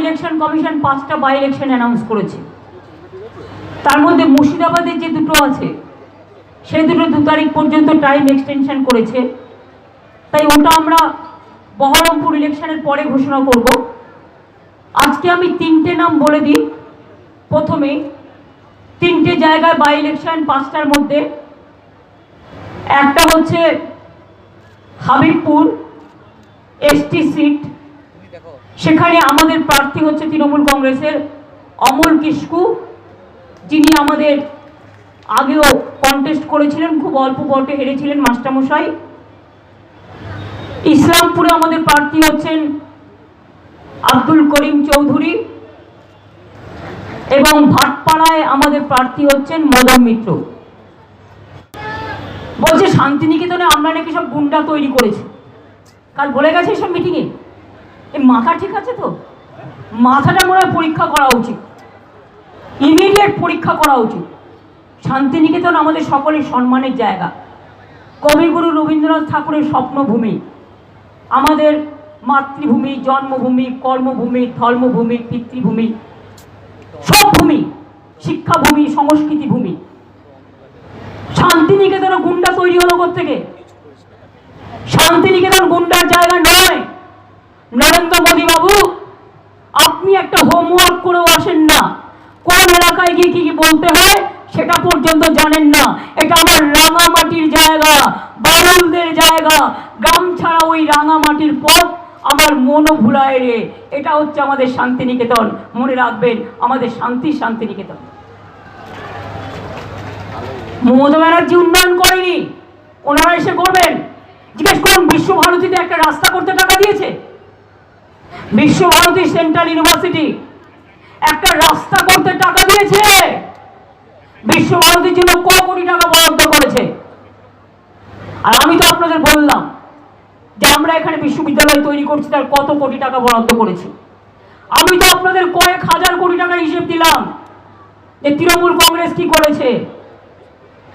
Election commission পাঁচটা by election announce করেছে। তার মধ্যে মুর্শিদাবাদের যে দুটো আছে, সেই দুটো দু তারিখ পর্যন্ত টাইম এক্সটেনশন করেছে। তাই ওটা আমরা বহরমপুর ইলেকশনের পরে ঘোষণা করব। আজকে আমি তিনটে নাম বলে দিই। প্রথমে তিনটে জায়গায় বাই ইলেকশন পাঁচটার মধ্যে। একটা হচ্ছে হাবিবপুর এসটি সিট সেখানে আমাদের প্রার্থী হচ্ছে তৃণমূল কংগ্রেসের অমল কিস্কু যিনি আমাদের আগেও কন্টেস্ট করেছিলেন, খুব অল্প ভোটে হেরেছিলেন মাস্টারমশাই। ইসলামপুরে আমাদের প্রার্থী হচ্ছেন আব্দুল করিম চৌধুরী। এবং ভাটপাড়ায় আমাদের প্রার্থী হচ্ছেন মদন মিত্র। বলছে, শান্তিনিকেতনে আমরা নাকি সব গুন্ডা তৈরি করেছি। কাল বলে গেছে সব মিটিংয়ে এই মাথা ঠিক আছে তো? মাথাটা মনে পরীক্ষা করা উচিত। ইমিডিয়েট পরীক্ষা করা উচিত। শান্তিনিকেতন আমাদের সকলের সম্মানের জায়গা। কবিগুরু রবীন্দ্রনাথ ঠাকুরের স্বপ্নভূমি। আমাদের মাতৃভূমি, জন্মভূমি, কর্মভূমি, ধর্মভূমি, পিতৃভূমি। সব ভূমি, শিক্ষাভূমি, সংস্কৃতি ভূমি। শান্তিনিকেতনে গুন্ডা তৈরি হলো থেকে শান্তিনিকেতন গুন্ডার জায়গা নয়। নরেন্দ্র মোদী বাবু, আপনি একটা হোমওয়ার্ক করেও আসেন না। কোন এলাকায় গিয়ে কি কি বলতে হয় সেটা পর্যন্ত জানেন না। এটা আমার রাঙামাটির জায়গা বারুলদের জায়গা। গ্রাম ছাড়া ওই রাঙামাটির পথ আমার মনও ভুলায় রে। এটা হচ্ছে আমাদের শান্তিনিকেতন। মনে রাখবেন, আমাদের শান্তি শান্তিনিকেতন। মমতা ব্যানার্জি উন্নয়ন করেনি। ওনারা এসে করবেন। জিজ্ঞেস করুন, বিশ্বভারতীতে একটা রাস্তা করতে টাকা দিয়েছে? বিশ্বভারতী সেন্ট্রাল ইউনিভার্সিটি একটা রাস্তা করতে টাকা দিয়েছে। বিশ্বভারতীর জন্য ক কোটি টাকা বরাদ্দ করেছে। আর আমি তো আপনাদের বললাম যে আমরা এখানে বিশ্ববিদ্যালয় তৈরি করছি, তার কত কোটি টাকা বরাদ্দ করেছি। আমি তো আপনাদের কয়েক হাজার কোটি টাকার হিসেব দিলাম যে তৃণমূল কংগ্রেস কি করেছে।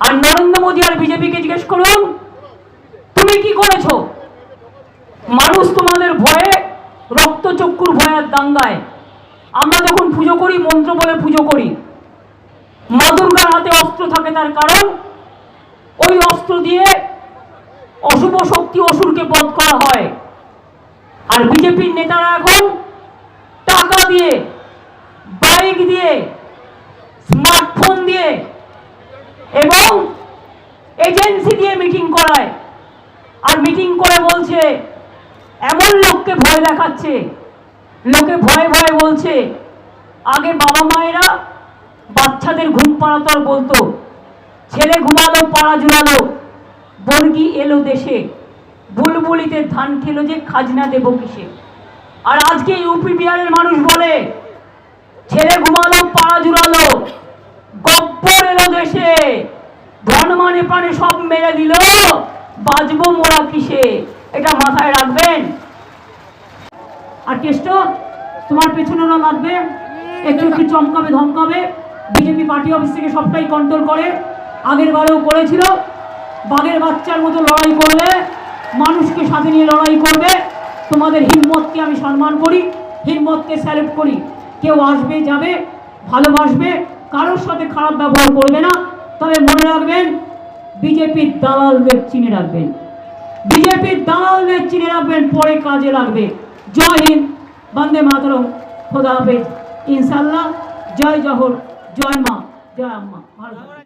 আর নরেন্দ্র মোদী আর বিজেপিকে জিজ্ঞেস করুন তুমি কি করেছ? মানুষ তোমাদের ভয়ে রক্তচক্ষুর ভয়ের দাঙ্গায়। আমরা যখন পুজো করি, মন্ত্র বলে পুজো করি। মা দুর্গার হাতে অস্ত্র থাকে তার কারণ, ওই অস্ত্র দিয়ে অশুভ শক্তি অসুরকে বধ করা হয়। আর বিজেপির নেতারা এখন টাকা দিয়ে, বাইক দিয়ে, স্মার্টফোন দিয়ে এবং এজেন্সি দিয়ে মিটিং করায়। আর মিটিং করে বলছে এমন লোককে ভয় দেখাচ্ছে, লোকে ভয়ে ভয়ে বলছে, আগে বাবা মায়েরা বাচ্চাদের ঘুম পাড়াতো আর বলতো, ছেলে ঘুমালো, পাড়া জুড়ালো, বর্গি এলো দেশে, বুলবুলিতে ধান খেলো যে খাজনা দেব কিসে? আর আজকে ইউপি বিহারের মানুষ বলে, ছেলে ঘুমালো, পাড়া জুড়ালো, গব্বর এলো দেশে, ধন মানে প্রাণে সব মেরে দিল বাজবো মোরা কিসে? এটা মাথায় রাখবেন। আর কেষ্ট, তোমার পেছনে ওরা লাগবে। একটু একটু চমকাবে, ধমকাবে। বিজেপি পার্টি অফিস থেকে সবটাই কন্ট্রোল করে। আগের বারেও করেছিল। বাঘের বাচ্চার মতো লড়াই করবে মানুষকে সাথে নিয়ে লড়াই করবে। তোমাদের হিম্মতকে আমি সম্মান করি, হিম্মতকে স্যালুট করি। কেউ আসবে, যাবে, ভালোবাসবে, কারোর সাথে খারাপ ব্যবহার করবে না। তবে মনে রাখবেন, বিজেপির দালালদের চিনে রাখবেন। বিজেপির দালালদের চিনে রাখবেন, পরে কাজে লাগবে জয় হিন্দ, বন্দে মাতরম, খোদা হাফেজ ইনশাল্লাহ জয় জহর, জয় মা, জয় আম্মা ভালো।